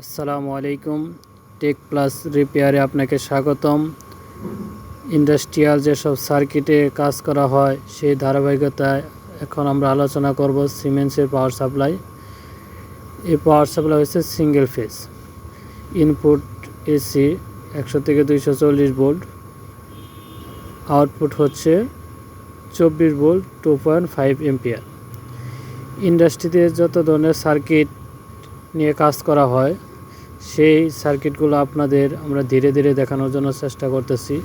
আসসালামু আলাইকুম। Take plus রিপেয়ারে আপনাকে স্বাগতম। ইন্ডাস্ট্রিয়াল যেসব সার্কিটে কাজ করা হয়, সেই ধারাবাহিকতায় এখন আমরা আলোচনা করব সিমেন্সের পাওয়ার সাপ্লাই। এই পাওয়ার সাপ্লাই হচ্ছে সিঙ্গেল ফেজ। ইনপুট এসি একশো থেকে দুইশো চল্লিশ ভোল্ট। আউটপুট হচ্ছে চব্বিশ volt, two point five ampere. ইন্ডাস্ট্রিতে যত ধরনের সার্কিট নিয়ে কাজ করা হয়। সেই সার্কিটগুলো আপনাদের আমরা ধীরে ধীরে দেখানোর জন্য চেষ্টা করতেছি।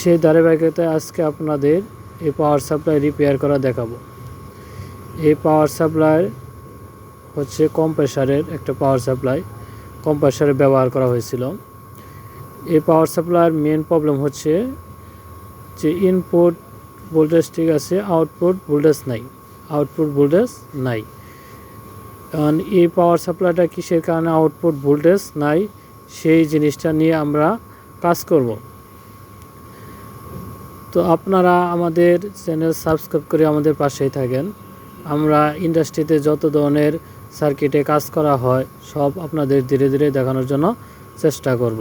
সেই ধারাবাহিকতায় আজকে আপনাদের এই পাওয়ার সাপ্লাই রিপেয়ার করা দেখাবো। এই পাওয়ার সাপ্লাই হচ্ছে কম্প্রেসারের একটা পাওয়ার সাপ্লাই কম্প্রেসারে ব্যবহার করা হয়েছিল। এই পাওয়ার সাপ্লাইয়ের মেন প্রবলেম হচ্ছে যে ইনপুট ভোল্টেজ ঠিক আছে আউটপুট ভোল্টেজ নাই। আউটপুট ভোল্টেজ নাই। কারণ এই পাওয়ার সাপ্লাইটা কিসের কারণে আউটপুট ভোল্টেজ নাই, সেই জিনিসটা নিয়ে আমরা কাজ করব। তো আপনারা আমাদের চ্যানেল সাবস্ক্রাইব করে আমাদের পাশেই থাকেন। আমরা ইন্ডাস্ট্রিতে যত ধরনের সার্কিটে কাজ করা হয়, সব আপনাদের ধীরে ধীরে দেখানোর জন্য চেষ্টা করব।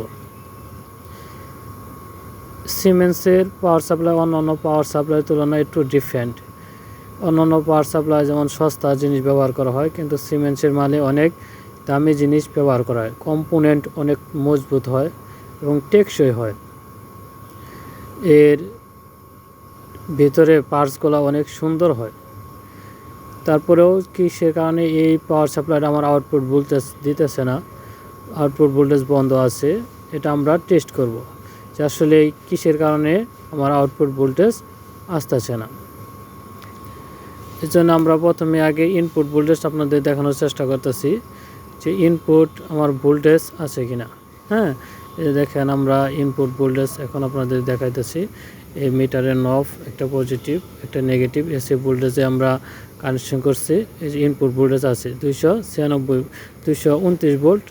সিমেন্সের পাওয়ার সাপ্লাই অন্য অন্য পাওয়ার সাপ্লাইয়ের তুলনায় একটু ডিফারেন্ট অন্যান্য পাওয়ার সাপ্লাই যেমন সস্তা জিনিস ব্যবহার করা হয়, কিন্তু সিমেন্টসের মালে অনেক দামি জিনিস ব্যবহার করা হয়। কম্পোনেন্ট অনেক মজবুত হয় এবং টেকসই হয়। এর ভিতরে পার্টসগুলো অনেক সুন্দর হয়। তারপরেও কি সে কারণে এই পাওয়ার সাপ্লাইটা আমার আউটপুট ভোল্টেজ দিতেছে না। আউটপুট ভোল্টেজ বন্ধ আছে, এটা আমরা টেস্ট করব। যে আসলে কিসের কারণে আমার আউটপুট ভোল্টেজ আসতেছে না। এর জন্য আমরা প্রথমে আগে ইনপুট ভোল্টেজ আপনাদের দেখানোর চেষ্টা করতেছি যে ইনপুট আমার ভোল্টেজ আছে কিনা। হ্যাঁ দেখেন আমরা ইনপুট ভোল্টেজ এখন আপনাদের দেখাইতেছি। এই মিটারের নফ একটা পজিটিভ একটা নেগেটিভ এসি ভোল্টেজে আমরা কানেকশন করছি। এই যে ইনপুট ভোল্টেজ আছে দুইশো ছিয়ানব্বই, দুইশো উনত্রিশ ভোল্ট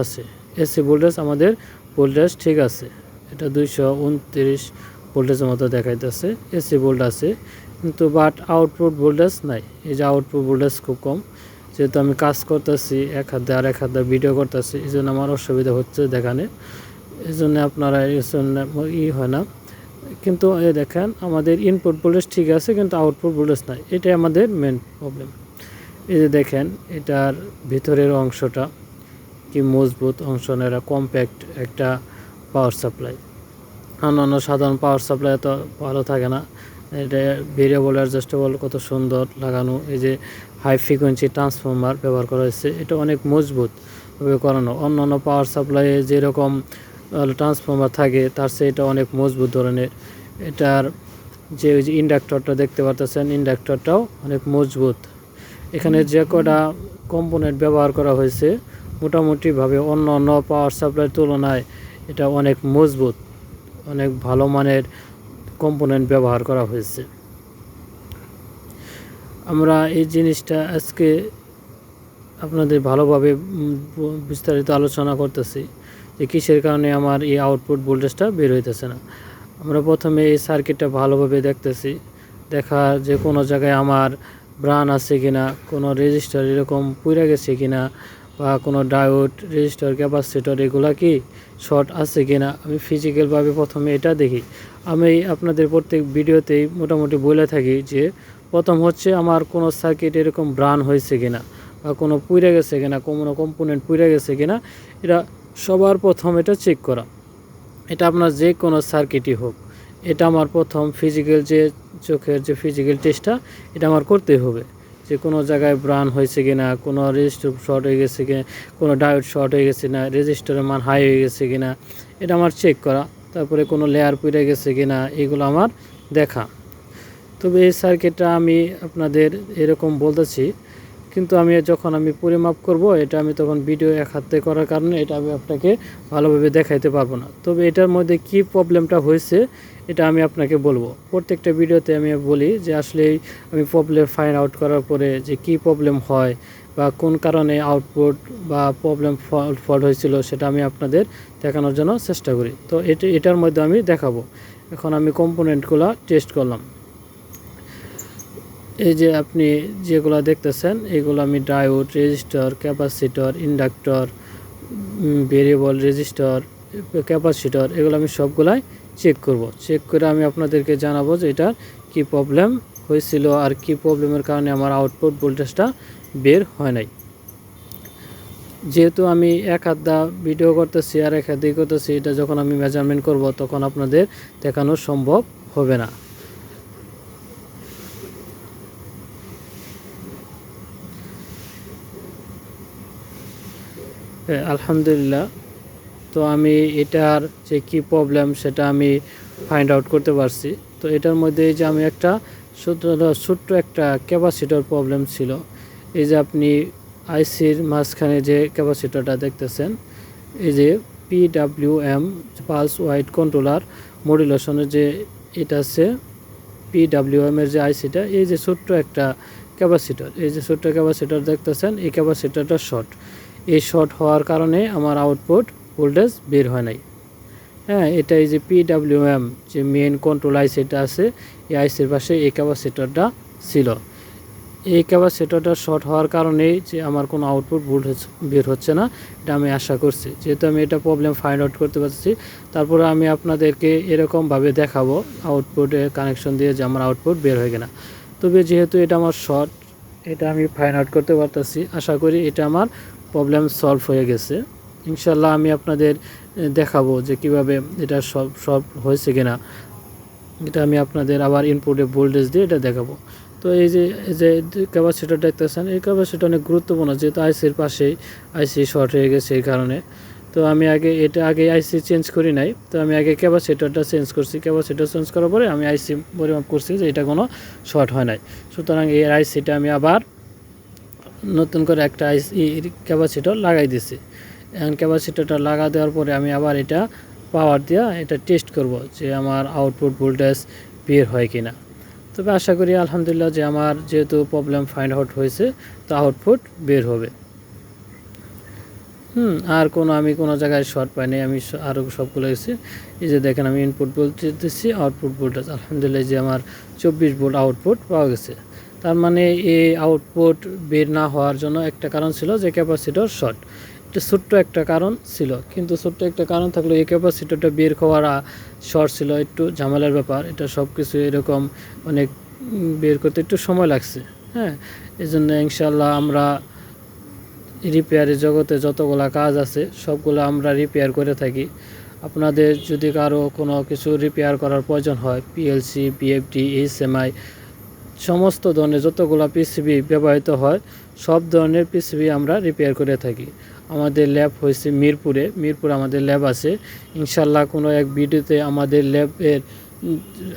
আছে। এসি ভোল্টেজ আমাদের ভোল্টেজ ঠিক আছে। এটা দুইশো উনত্রিশ ভোল্টেজের মতো দেখাইতেছে। এসি ভোল্ট আছে। কিন্তু বাট আউটপুট ভোল্টেজ নাই। এই যে আউটপুট ভোল্টেজ খুব কম। যেহেতু আমি কাজ করতেছি, এক হাতে আর এক হাতে ভিডিও করতেছি, এই জন্য আমার অসুবিধা হচ্ছে দেখানে। এই জন্য আপনারা এই জন্য ই হয় না। কিন্তু এ দেখেন, আমাদের ইনপুট ভোল্টেজ ঠিক আছে, কিন্তু আউটপুট ভোল্টেজ নাই। এটাই আমাদের মেন প্রবলেম এই যে দেখেন, এটার ভিতরের অংশটা কি মজবুত অংশ নেরা কম্প্যাক্ট একটা পাওয়ার সাপ্লাই অন্যান্য সাধারণ পাওয়ার সাপ্লাই তো ভালো থাকে না। এটা ভেরিয়েবল অ্যাডজাস্টেবল কত সুন্দর লাগানো, এই যে হাই ফ্রিকোয়েন্সি ট্রান্সফর্মার ব্যবহার করা হয়েছে, এটা অনেক মজবুতভাবে করানো। অন্যান্য পাওয়ার সাপ্লাইয়ে যেরকম ট্রান্সফর্মার থাকে, তার চেয়ে এটা অনেক মজবুত ধরনের। এটার যে ওই যে ইন্ডাক্টরটা দেখতে পারতেছেন, ইন্ডাক্টরটাও অনেক মজবুত। এখানে যে কটা কম্পোনেন্ট ব্যবহার করা হয়েছে, মোটামুটিভাবে অন্য অন্য পাওয়ার সাপ্লাইয়ের তুলনায় এটা অনেক মজবুত, অনেক ভালো মানের কম্পোনেন্ট ব্যবহার করা হয়েছে। আমরা এই জিনিসটা আজকে আপনাদের ভালোভাবে বিস্তারিত আলোচনা করতেছি যে কিসের কারণে আমার এই আউটপুট ভোল্টেজটা বের হইতেছে না। আমরা প্রথমে এই সার্কিটটা ভালোভাবে দেখতেছি, দেখা যে কোনো জায়গায় আমার ব্রান আছে কিনা, কোনো রেজিস্টার এরকম পুড়ে গেছে কিনা বা কোনো ডায়োড, রেজিস্টার, ক্যাপাসিটর, এগুলা কি শর্ট আছে কি না? আমি ফিজিক্যালভাবে প্রথমে এটা দেখি। আমি আপনাদের প্রত্যেক ভিডিওতেই মোটামুটি বলে থাকি যে প্রথম হচ্ছে আমার কোনো সার্কিট এরকম ব্রান হয়েছে কি না বা কোনো পুড়ে গেছে কিনা কোনো কম্পোনেন্ট পুড়ে গেছে কিনা এটা সবার প্রথম এটা চেক করা। এটা আপনার যে কোনো সার্কিটই হোক, এটা আমার প্রথম ফিজিক্যাল যে চোখের যে ফিজিক্যাল টেস্টটা এটা আমার করতে হবে। যে কোনো জায়গায় ব্রান হয়েছে কি না কোনো রেজিস্টার শর্ট হয়ে গেছে কি কোনো ডায়োড শর্ট হয়ে গেছে না রেজিস্টারের মান হাই হয়ে গেছে কি না এটা আমার চেক করা। তারপরে কোনো লেয়ার পুড়ে গেছে কি না এগুলো আমার দেখা। তবে এই সার্কিটটা আমি আপনাদের এরকম বলতেছি কিন্তু আমি যখন আমি পরিমাপ করব, এটা আমি তখন ভিডিও এক হাতে করার কারণে এটা আমি আপনাকে ভালোভাবে দেখাইতে পারব না। তবে এটার মধ্যে কি প্রবলেমটা হয়েছে, এটা আমি আপনাকে বলব। প্রত্যেকটা ভিডিওতে আমি বলি যে আসলে আমি প্রবলেম ফাইন আউট করার পরে যে কি প্রবলেম হয় বা কোন কারণে আউটপুট বা প্রবলেম ফল্ট হয়েছিল, সেটা আমি আপনাদের দেখানোর জন্য চেষ্টা করি। তো এটা, এটার মধ্যে আমি দেখাবো। এখন আমি কম্পোনেন্টগুলো টেস্ট করলাম। এই যে আপনি যেগুলো দেখতেছেন, এগুলো আমি diode, resistor, capacitor, inductor variable resistor, capacitor, এগুলো আমি সবগুলাই চেক করব। চেক করে আমি আপনাদেরকে জানাব যে এটার কি প্রবলেম হয়েছিল আর কি প্রবলেমের কারণে আমার আউটপুট ভোল্টেজটা বের হয় নাই। যেহেতু আমি এক হাত দা ভিডিও করতেছি আর এক হাত দিয়ে করতেছি, এটা যখন আমি মেজারমেন্ট করব, তখন আপনাদের দেখানো সম্ভব হবে না। আলহামদুলিল্লাহ। তো আমি এটার যে কি প্রবলেম সেটা আমি ফাইন্ড আউট করতে পারছি। তো এটার মধ্যে যে আমি একটা ছোট্ট একটা ক্যাপাসিটর প্রবলেম ছিল। এই যে আপনি আইসির মাঝখানে যে ক্যাপাসিটরটা দেখতেছেন, এই যে পিডাব্লিউএম পালস ওয়াইড কন্ট্রোলার মডুলেশনের যে এটা আছে পিডাব্লিউএম এর যে আইসিটা এই যে ছোট্ট একটা ক্যাপাসিটর এই যে ছোট্ট ক্যাপাসিটর দেখতেছেন, এই ক্যাপাসিটরটা শর্ট এই শর্ট হওয়ার কারণে আমার আউটপুট ভোল্টেজ বের হয় নাই। হ্যাঁ এটা এই যে পিডাব্লিউএম যে মেন কন্ট্রোল আইসিটা আছে, এই আইসির পাশে এই ক্যাপাসিটরটা ছিল। এই ক্যাপাসিটরটা শর্ট হওয়ার কারণেই যে আমার কোনো আউটপুট ভোল্টেজ বের হচ্ছে না, এটা আমি আশা করছি। যেহেতু আমি এটা প্রবলেম ফাইন্ড আউট করতে পারছি, তারপরে আমি আপনাদেরকে এরকমভাবে দেখাবো আউটপুটে কানেকশন দিয়ে যে আমার আউটপুট বের হয়ে গেনা তবে যেহেতু এটা আমার শর্ট এটা আমি ফাইন্ড আউট করতে পারতেছি, আশা করি এটা আমার প্রবলেম সলভ হয়ে গেছে। ইনশাল্লাহ আমি আপনাদের দেখাবো যে কীভাবে এটা সব সব হয়েছে কিনা। এটা আমি আপনাদের আবার ইনপুটে ভোল্টেজ দিয়ে এটা দেখাবো। তো এই যে যে ক্যাপাসিটার দেখতেছেন, এই ক্যাপাসিটার অনেক গুরুত্বপূর্ণ, যেহেতু আইসির পাশেই আইসি শর্ট হয়ে গেছে এই কারণে। তো আমি আগে, এটা আগে আইসি চেঞ্জ করি নাই, তো আমি আগে ক্যাপাসিটারটা চেঞ্জ করছি। ক্যাপাসিটার চেঞ্জ করার পরে আমি আইসি পরিমাপ করছি যে এটা কোনো শর্ট হয় নাই। সুতরাং এই আইসিটা আমি আবার নতুন করে একটা আইসি ক্যাপাসিটর লাগাই দিছি। এখন ক্যাপাসিটরটা লাগা দেওয়ার পরে আমি আবার এটা পাওয়ার দিয়া এটা টেস্ট করব যে আমার আউটপুট ভোল্টেজ বের হয় কি না তবে আশা করি আলহামদুলিল্লাহ যে আমার যেহেতু প্রবলেম ফাইন্ড আউট হয়েছে, তো আউটপুট বের হবে। হুম, আর কোনো আমি কোনো জায়গায় শর্ট পাইনি আমি আরও সবগুলো গেছি এই যে দেখেন আমি ইনপুট বলতে দিচ্ছি আউটপুট ভোল্টেজ আলহামদুলিল্লাহ যে আমার চব্বিশ ভোল্ট আউটপুট পাওয়া গেছে। তার মানে এই আউটপুট বের না হওয়ার জন্য একটা কারণ ছিল যে ক্যাপাসিটর শর্ট এটা ছোট্ট একটা কারণ ছিল, কিন্তু ছোট্ট একটা কারণ থাকলে এই ক্যাপাসিটরটা বের হওয়ার শর্ট ছিল, একটু ঝামেলার ব্যাপার। এটা সব কিছু এরকম অনেক বের করতে একটু সময় লাগছে হ্যাঁ? এই জন্য ইনশাল্লাহ আমরা রিপেয়ারের জগতে যতগুলা কাজ আছে, সবগুলো আমরা রিপেয়ার করে থাকি। আপনাদের যদি কারও কোনো কিছু রিপেয়ার করার প্রয়োজন হয় পিএলসি বিএফডি এইচএমআই সমস্ত ধরনের যতগুলো পিসিবি ব্যবহৃত হয়, সব ধরনের পিসিবি আমরা রিপেয়ার করে থাকি। আমাদের ল্যাব হয়েছে মিরপুরে মিরপুরে আমাদের ল্যাব আছে। ইনশাল্লাহ কোনো এক ভিডিওতে আমাদের ল্যাবের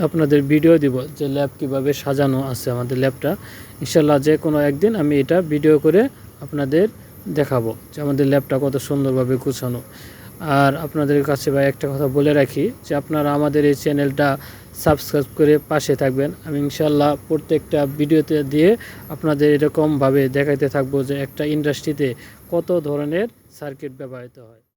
আপনাদের ভিডিও দিব যে ল্যাব কীভাবে সাজানো আছে আমাদের ল্যাবটা ইনশাল্লাহ যে কোনো একদিন আমি এটা ভিডিও করে আপনাদের দেখাবো যে আমাদের ল্যাবটা কত সুন্দরভাবে গুছানো। আর আপনাদের কাছে ভাই একটা কথা বলে রাখি যে আপনারা আমাদের এই চ্যানেলটা সাবস্ক্রাইব করে পাশে থাকবেন। আমি ইনশাল্লাহ প্রত্যেকটা ভিডিওতে দিয়ে আপনাদের এরকমভাবে দেখাইতে থাকব যে একটা ইন্ডাস্ট্রিতে কত ধরনের সার্কিট ব্যবহৃত হয়।